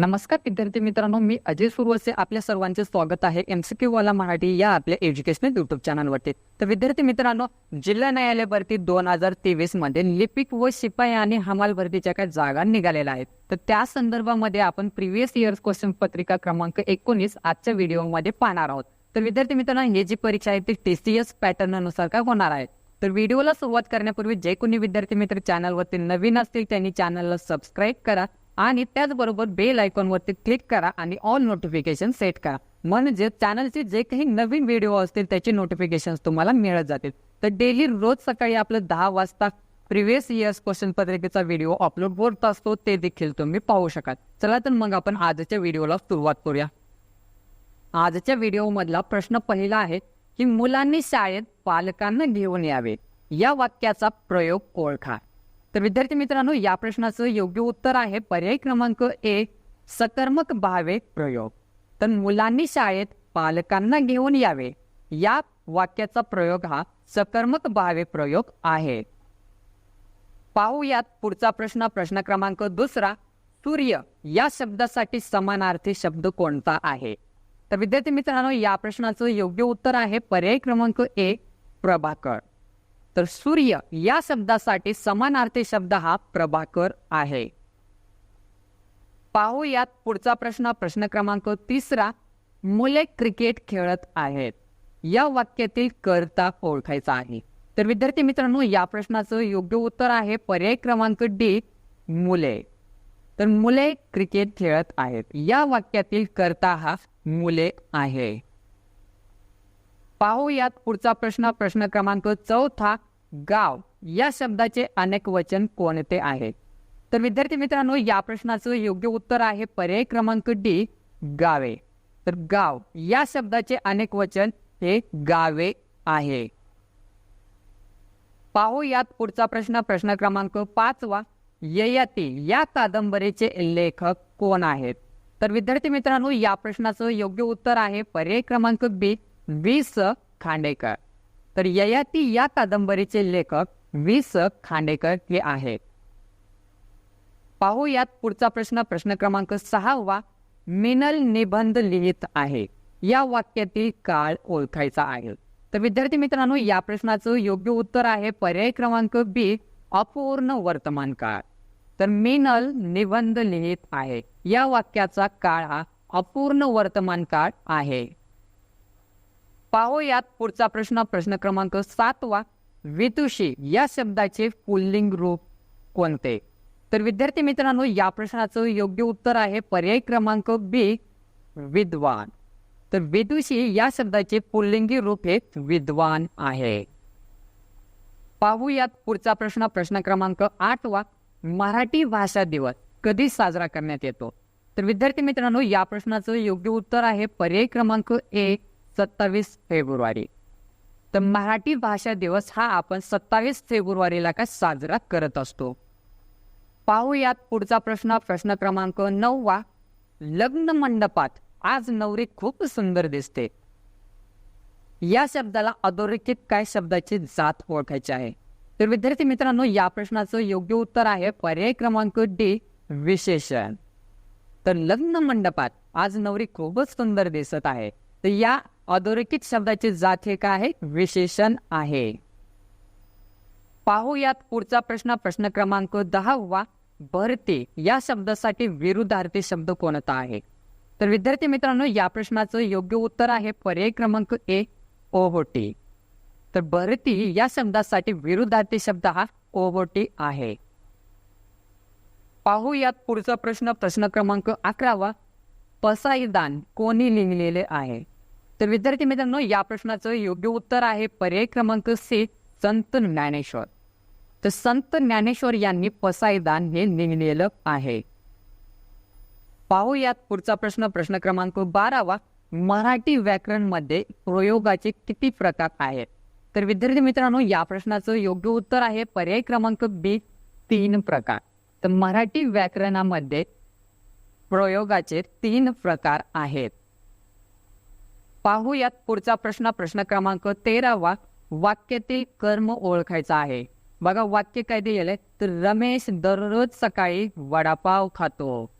नमस्कार विद्यार्थी मित्रांनो मी अजय सुरवसे आपल्या सर्वांचे स्वागत आहे एमसीक्यू वाला मराठी या आपल्या एज्युकेशनल युट्यूब चॅनलवरती तर विद्यार्थी मित्रांनो जिल्हा न्यायालय भरती दोन हजार तेवीसमध्ये लिपिक व शिपाई आणि हमाल भरतीच्या काही जागा निघालेल्या आहेत. तर त्या संदर्भामध्ये आपण प्रिव्हियस इयर्स क्वेश्चन पत्रिका क्रमांक एकोणीस आजच्या व्हिडिओमध्ये पाहणार आहोत. तर विद्यार्थी मित्रांनो ही जी परीक्षा आहे ती टीसीएस एस पॅटर्ननुसार काय होणार आहे? तर व्हिडिओला सुरुवात करण्यापूर्वी जे कोणी विद्यार्थी मित्र चॅनलवरती नवीन असतील त्यांनी चॅनलला सबस्क्राईब करा. आणि त्याचबरोबर बेल आयकॉनवरती क्लिक करा आणि ऑल नोटिफिकेशन सेट करा. म्हणजे चॅनलचे जे काही नवीन व्हिडिओ असतील त्याचे नोटिफिकेशन तुम्हाला मिळत जातील. तर डेली रोज सकाळी आपलं दहा वाजता प्रिव्हियस इयर्स क्वेश्चन पत्रिकेचा व्हिडिओ अपलोड होत असतो ते देखील तुम्ही पाहू शकाल. चला तर मग आपण आजच्या व्हिडिओला सुरुवात करूया. आजच्या व्हिडिओमधला प्रश्न पहिला आहे की मुलांनी शाळेत पालकांना घेऊन यावे. या वाक्याचा प्रयोग ओळखा. तर विद्यार्थी मित्रांनो या प्रश्नाचं योग्य उत्तर आहे. पर्याय क्रमांक एक सकर्मक भावे प्रयोग. तर मुलांनी शाळेत पालकांना घेऊन यावे. या वाक्याचा प्रयोग हा सकर्मक भावे प्रयोग आहे. पाहूयात पुढचा प्रश्न प्रश्न क्रमांक दुसरा. सूर्य या शब्दासाठी समानार्थी शब्द कोणता आहे? तर विद्यार्थी मित्रांनो या प्रश्नाचं योग्य उत्तर आहे. पर्याय क्रमांक एक प्रभाकर. तर सूर्य या शब्दासाठी समानार्थी शब्द हा प्रभाकर आहे. पाहूयात पुढचा प्रश्न प्रश्न क्रमांक तिसरा. मुले क्रिकेट खेळत आहेत. या वाक्यातील कर्ता ओळखायचा आहे. तर विद्यार्थी मित्रांनो या प्रश्नाचं योग्य उत्तर आहे पर्याय क्रमांक डी मुले. तर मुले क्रिकेट खेळत आहेत. या वाक्यातील कर्ता हा मुले आहे. पाहूयात पुढचा प्रश्न. प्रश्न क्रमांक चौथा गाव. या शब्दाचे अनेक वचन कोणते आहेत तर विद्यार्थी मित्रांनो या प्रश्नाचं योग्य उत्तर आहे पर्याय क्रमांक डी गावे. तर गाव या शब्दाचे अनेक वचन हे गावे आहे. पाहूयात पुढचा प्रश्न. प्रश्न क्रमांक पाचवा ययाती या कादंबरीचे लेखक कोण आहेत? तर विद्यार्थी मित्रांनो या प्रश्नाचं योग्य उत्तर आहे पर्याय क्रमांक बी वि स खांडेकर. तर ययाती या कादंबरीचे लेखक वि स खांडेकर हे आहेत. पाहूयात पुढचा प्रश्न प्रश्न क्रमांक सहावा मिनल निबंध लिहित आहे. या वाक्यातील काळ ओळखायचा आहे. तर विद्यार्थी मित्रांनो या प्रश्नाचं योग्य उत्तर आहे पर्याय क्रमांक बी अपूर्ण वर्तमान काळ. तर मिनल निबंध लिहित आहे. या वाक्याचा काळ हा अपूर्ण वर्तमान काळ आहे. पाहूयात पुढचा प्रश्न. प्रश्न क्रमांक सातवा. विदुषी या शब्दाचे पुल्लिंग रूप कोणते? तर विद्यार्थी मित्रांनो या प्रश्नाचं योग्य उत्तर आहे पर्याय क्रमांक बी विद्वान. तर विदुषी या शब्दाचे पुल्लिंगी रूप हे विद्वान आहे. पाहूयात पुढचा प्रश्न. प्रश्न क्रमांक आठवा. मराठी भाषा दिवस कधी साजरा करण्यात येतो? तर विद्यार्थी मित्रांनो या प्रश्नाचं योग्य उत्तर आहे पर्याय क्रमांक एक सत्तावीस फेब्रुवारी. तर मराठी भाषा दिवस हा आपण सत्तावीस फेब्रुवारीला का साजरा करत असतो. पाहूयात पुढचा प्रश्न. प्रश्न क्रमांक नववा लग्न मंडपात आज नवरी खूप सुंदर दिसते. या शब्दाला अधोरेखित काय शब्दाची जात ओळखायची आहे? तर विद्यार्थी मित्रांनो या प्रश्नाचं योग्य उत्तर आहे पर्याय क्रमांक डी विशेषण. तर लग्न मंडपात आज नवरी खूपच सुंदर दिसत आहे. तर या अधोरेखित शब्दाची जात हे काय आहे? विशेषण आहे. पाहूयात पुढचा प्रश्न प्रश्न क्रमांक दहावा भरती. या शब्दासाठी विरुद्धार्थी शब्द कोणता आहे? तर विद्यार्थी मित्रांनो या प्रश्नाचं योग्य उत्तर आहे पर्याय क्रमांक ए ओहोटी. तर भरती या शब्दासाठी विरुद्धार्थी शब्द हा ओहोटी आहे. पाहूयात पुढचा प्रश्न प्रश्न क्रमांक अकरावा पसाईदान कोणी लिहिलेले आहे? तर विद्यार्थी मित्रांनो या प्रश्नाचं योग्य उत्तर आहे पर्याय क्रमांक सी संत ज्ञानेश्वर. तर संत ज्ञानेश्वर यांनी पसाईदान हे लिहिलेलं आहे. पाहूयात पुढचा प्रश्न. प्रश्न क्रमांक बारावा. मराठी व्याकरणमध्ये प्रयोगाचे किती प्रकार आहेत? तर विद्यार्थी मित्रांनो या प्रश्नाचं योग्य उत्तर आहे पर्याय क्रमांक बी तीन प्रकार. तर मराठी व्याकरणामध्ये प्रयोगाचे तीन प्रकार आहेत. पाहूयात पुढचा प्रश्न प्रश्न क्रमांक तेरावा. वाक्यातील कर्म ओळखायचा आहे. बघा वाक्य काय दिलेलं आहे? तर रमेश दररोज सकाळी वडापाव खातो.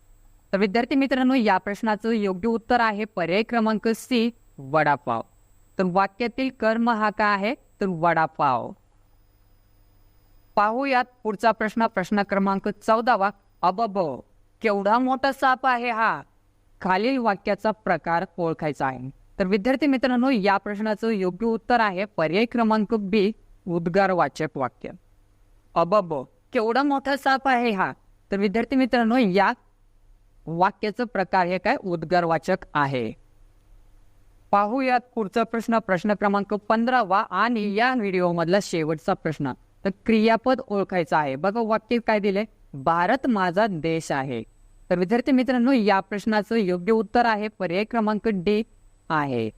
तर विद्यार्थी मित्रांनो या प्रश्नाचं योग्य उत्तर आहे पर्याय क्रमांक सी वडापाव. तर वाक्यातील कर्म हा काय आहे? तर वडापाव. पाहूयात पुढचा प्रश्न प्रश्न क्रमांक चौदावा. अबब. केवढा मोठा साप आहे हा? खालील वाक्याचा प्रकार ओळखायचा आहे. तर विद्यार्थी मित्रांनो या प्रश्नाचं योग्य उत्तर आहे पर्याय क्रमांक बी उद्गारवाचक वाक्य. अबब केवढा मोठा साप आहे हा? तर विद्यार्थी मित्रांनो या वाक्याचं प्रकार हे काय? उद्गारवाचक आहे. पाहूयात पुढचा प्रश्न प्रश्न क्रमांक पंधरावा आणि या व्हिडिओ मधला शेवटचा प्रश्न. तर क्रियापद ओळखायचा आहे. बघा वाक्य काय दिले भारत माझा देश आहे. तर विद्यार्थी मित्रांनो या प्रश्नाचं योग्य उत्तर आहे. पर्याय क्रमांक डी आहे.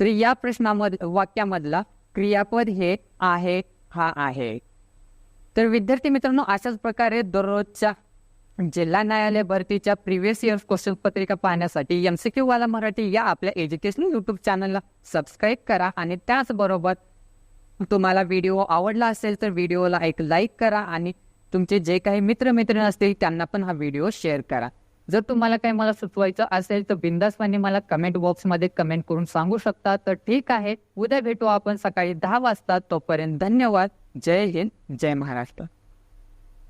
तर या प्रश्नामध्ये वाक्यामधला क्रियापद हे आहे हा आहे. तर विद्यार्थी मित्रांनो अशाच प्रकारे दररोजच्या जिल्हा न्यायालय भरतीच्या प्रिव्हियस इयर क्वेश्चन पत्रिका पाहण्यासाठी एम सी क्यू वाला मराठी या आपल्या एज्युकेशनल युट्यूब चॅनलला सबस्क्राईब करा आणि त्याचबरोबर तुम्हाला व्हिडिओ आवडला असेल तर व्हिडिओला एक लाईक करा आणि तुमचे जे काही मित्रमैत्रिणी असतील त्यांना पण हा व्हिडिओ शेअर करा. जर तुम्हाला काही मला सुचवायचं असेल तर बिंदासपणे मला कमेंट बॉक्समध्ये कमेंट करून सांगू शकता. तर ठीक आहे. उद्या भेटू आपण सकाळी दहा वाजता. तोपर्यंत धन्यवाद. जय हिंद. जय महाराष्ट्र.